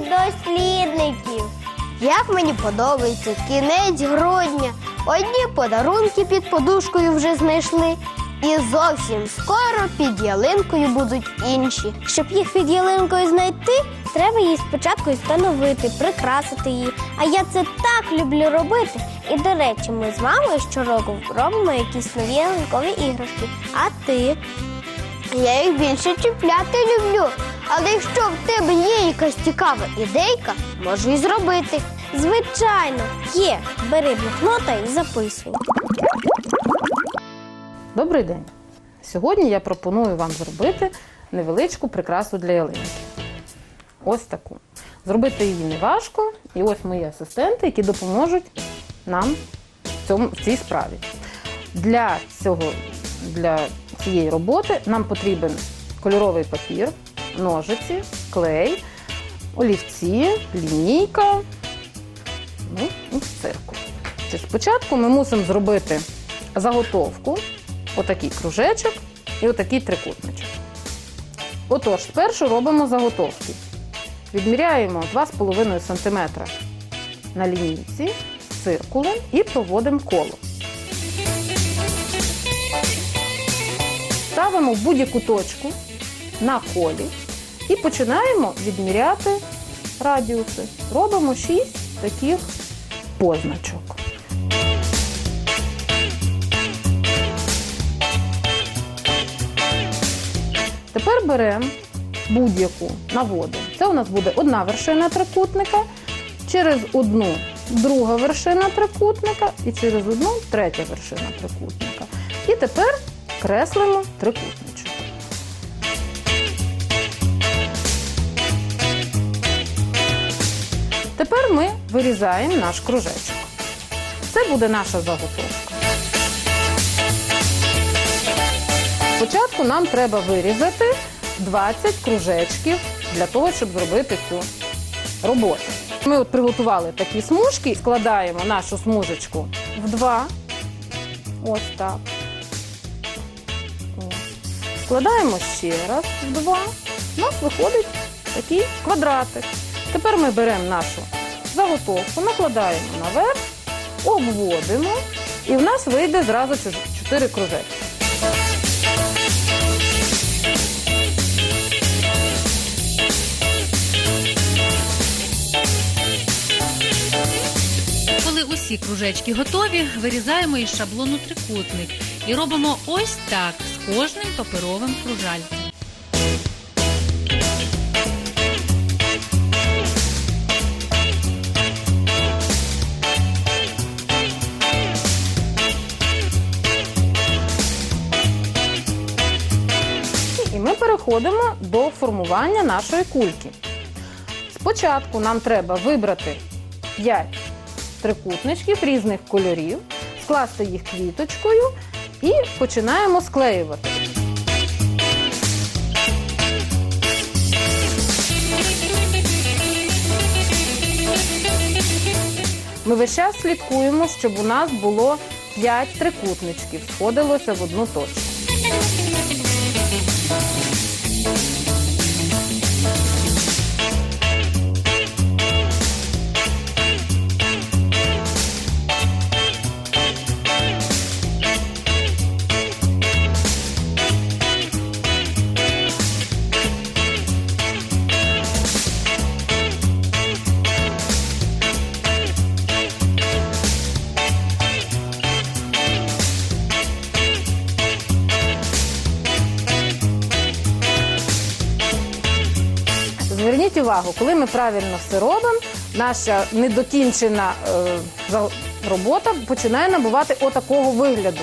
дослідників. Як мені подобається кінець грудня. Одні подарунки під подушкою вже знайшли. І зовсім скоро під ялинкою будуть інші. Щоб їх під ялинкою знайти, треба її спочатку встановити, прикрасити її. А я це так люблю робити. І до речі, ми з мамою щороку робимо якісь нові ялинкові іграшки. А ти? Я їх більше чіпляти люблю. Але якщо в тебе є якась цікава ідейка, можу і зробити. Звичайно, є. Бери блокнота і записуй. Добрий день! Сьогодні я пропоную вам зробити невеличку прикрасу для ялинки. Ось таку. Зробити її не важко, і ось мої асистенти, які допоможуть нам в, цьому, в цій справі. Для, цього, для цієї роботи нам потрібен кольоровий папір, ножиці, клей, олівці, лінійка, ну і циркуль. Це Спочатку ми мусимо зробити заготовку, отакий кружечок і отакий трикутничок. Отож, спершу робимо заготовки. Відміряємо 2,5 см на лінійці циркулем і проводимо коло. Ставимо будь-яку точку на колі і починаємо відміряти радіуси. Робимо 6 таких позначок. Тепер беремо будь-яку наводу. Це у нас буде одна вершина трикутника, через одну друга вершина трикутника і через одну третя вершина трикутника. І тепер креслимо трикутничок. Вирізаємо наш кружечок. Це буде наша заготовка. Спочатку нам треба вирізати 20 кружечків для того, щоб зробити цю роботу. Ми от приготували такі смужки, складаємо нашу смужечку в два. Ось так. Ось. Складаємо ще раз в два. У нас виходить такий квадратик. Тепер ми беремо нашу заготовку, накладаємо наверх, обводимо, і в нас вийде зразу 4 кружечки. Коли усі кружечки готові, вирізаємо із шаблону трикутник і робимо ось так з кожним паперовим кружальцем. Переходимо до формування нашої кульки. Спочатку нам треба вибрати 5 трикутничків різних кольорів, скласти їх квіточкою і починаємо склеювати. Ми весь час слідкуємо, щоб у нас було 5 трикутничків, сходилося в одну точку. Зверніть увагу, коли ми правильно все робимо, наша недокінчена е, робота починає набувати отакого вигляду.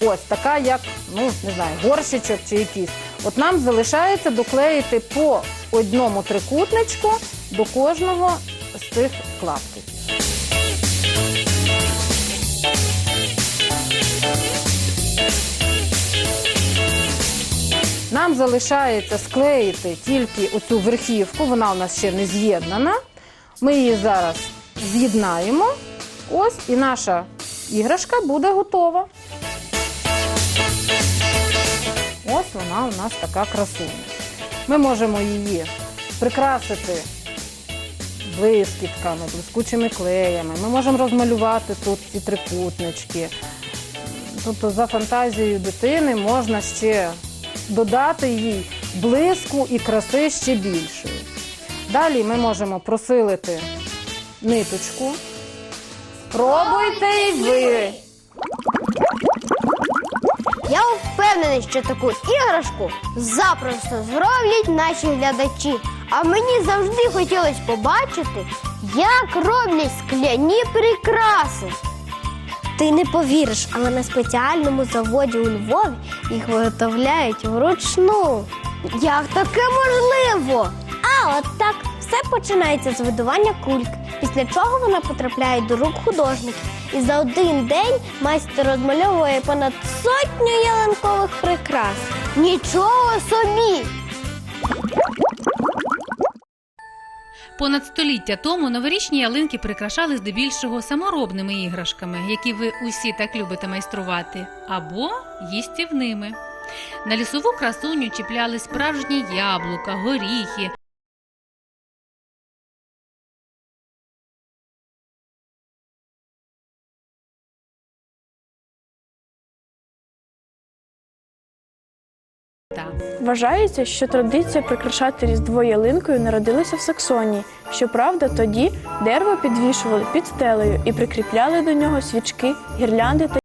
Ось така, як ну не знаю, горщичок чи якийсь. От нам залишається доклеїти по одному трикутничку до кожного з цих клаптиків. Нам залишається склеїти тільки оцю верхівку, вона у нас ще не з'єднана. Ми її зараз з'єднаємо. Ось і наша іграшка буде готова. Ось вона у нас така красуня. Ми можемо її прикрасити блискітками, блискучими клеями. Ми можемо розмалювати тут ці трикутнички. Тобто за фантазією дитини можна ще додати їй блиску і краси ще більшої. Далі ми можемо просилити ниточку. Пробуйте і ви. Я впевнений, що таку іграшку запросто зроблять наші глядачі. А мені завжди хотілося побачити, як роблять скляні прикраси. Ти не повіриш, але на спеціальному заводі у Львові їх виготовляють вручну. Як таке можливо? А от так все починається з видування кульк, після чого вона потрапляє до рук художників. І за один день майстер розмальовує понад сотню ялинкових прикрас. Нічого собі! Понад століття тому новорічні ялинки прикрашали здебільшого саморобними іграшками, які ви усі так любите майструвати, або їстівними. На лісову красуню чіпляли справжні яблука, горіхи, та. Вважається, що традиція прикрашати різдво ялинкою народилася в Саксонії. Щоправда, тоді дерево підвішували під стелею і прикріпляли до нього свічки, гірлянди та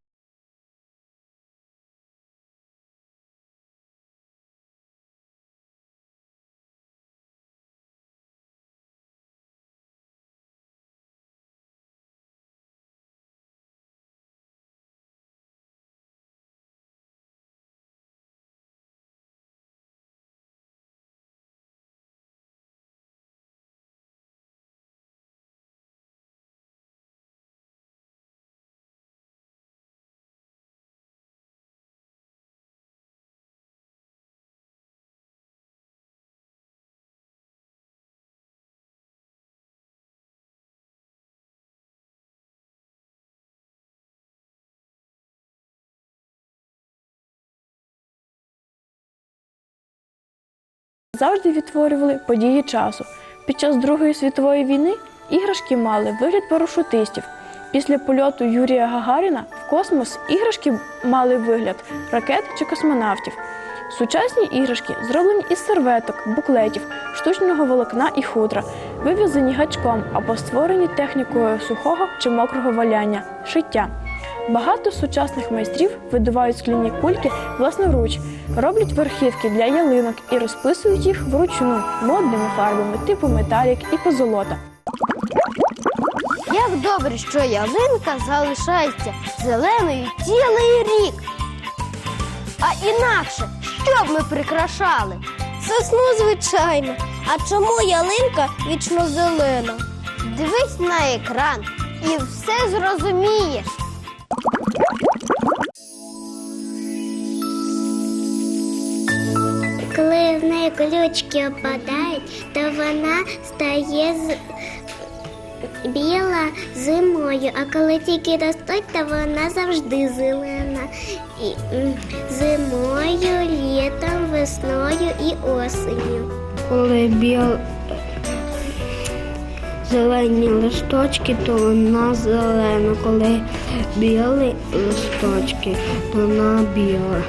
завжди відтворювали події часу. Під час Другої світової війни іграшки мали вигляд парашутистів. Після польоту Юрія Гагаріна в космос іграшки мали вигляд ракет чи космонавтів. Сучасні іграшки зроблені із серветок, буклетів, штучного волокна і хутра, вив'язані гачком або створені технікою сухого чи мокрого валяння шиття. Багато сучасних майстрів видувають скляні кульки власноруч, роблять верхівки для ялинок і розписують їх вручну модними фарбами типу металік і позолота. Як добре, що ялинка залишається зеленою цілий рік. А інакше, що б ми прикрашали? Сосну, звичайно. А чому ялинка вічно зелена? Дивись на екран і все зрозумієш. Колючки опадають, то вона стає з... біла зимою, а коли тільки ростуть, то вона завжди зелена. І, зимою, літом, весною і осенью. Коли біл... зелені листочки, то вона зелена. Коли білі листочки, то вона біла.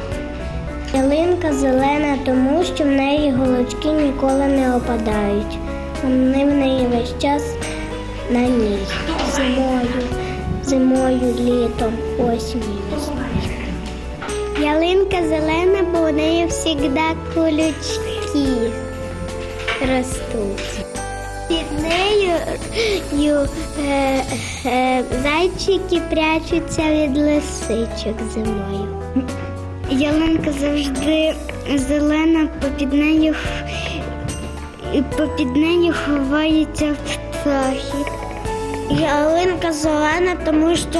Ялинка зелена, тому що в неї голочки ніколи не опадають. Вони в неї весь час на ній. Зимою, зимою, літом, осінню. Ялинка зелена, бо в неї завжди колючки ростуть. Під нею ю, е, е, зайчики прячуться від лисичок зимою. Ялинка завжди зелена, попід нею, і попід нею ховаються птахи. Ялинка зелена, тому що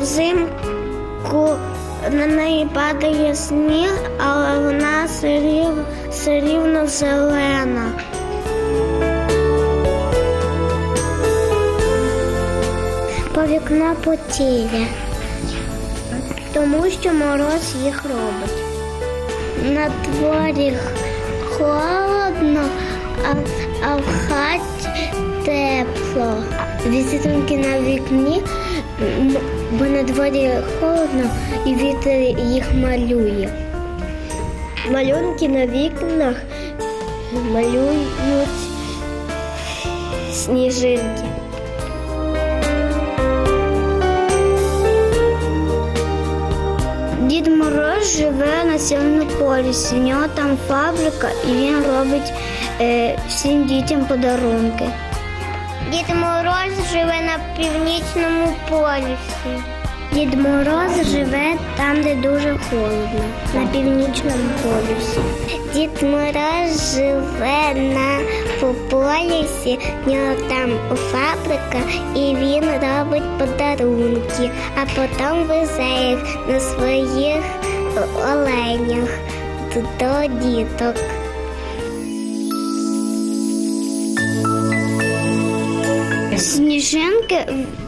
взимку на неї падає сніг, але вона все рів- все рівно зелена. По вікна потіє тому що мороз їх робить. На дворі холодно, а, а в хаті тепло. Візитинки на вікні, бо на дворі холодно і вітер їх малює. Малюнки на вікнах малюють сніжинки. Дід Мороз живе на цілому Полісі. У нього там фабрика, і він робить е, всім дітям подарунки. Дід Мороз живе на північному полюсі. Дід Мороз живе там, де дуже холодно, на північному полюсі. Дід Мороз живе на полюсі, в нього там фабрика, і він робить подарунки, а потім везе їх на своїх оленях до діток. Сніжинки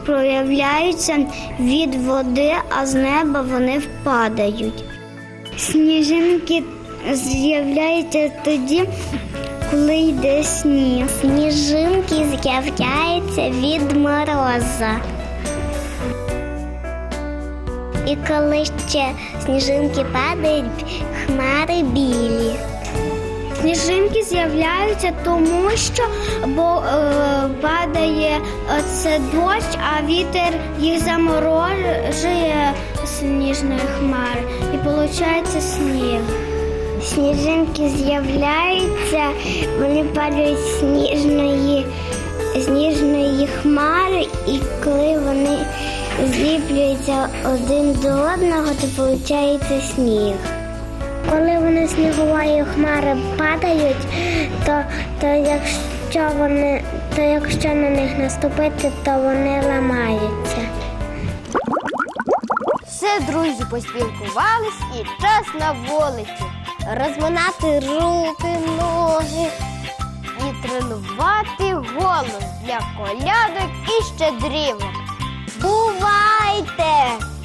проявляються від води, а з неба вони впадають. Сніжинки з'являються тоді, коли йде сніг. Сніжинки з'являються від мороза. І коли ще сніжинки падають, хмари білі. Сніжинки з'являються тому, що бо е, падає е, це дощ, а вітер їх заморожує сніжної хмари і виходить сніг. Сніжинки з'являються, вони падають сніжної, сніжної хмари, і коли вони зліплюються один до одного, то виходить сніг. Коли вони снігової хмари падають, то, то якщо вони, то якщо на них наступити, то вони ламаються. Все, друзі, поспілкувались і час на вулиці. Розминати руки, ноги і тренувати голос для колядок і щедрівок. Бувайте!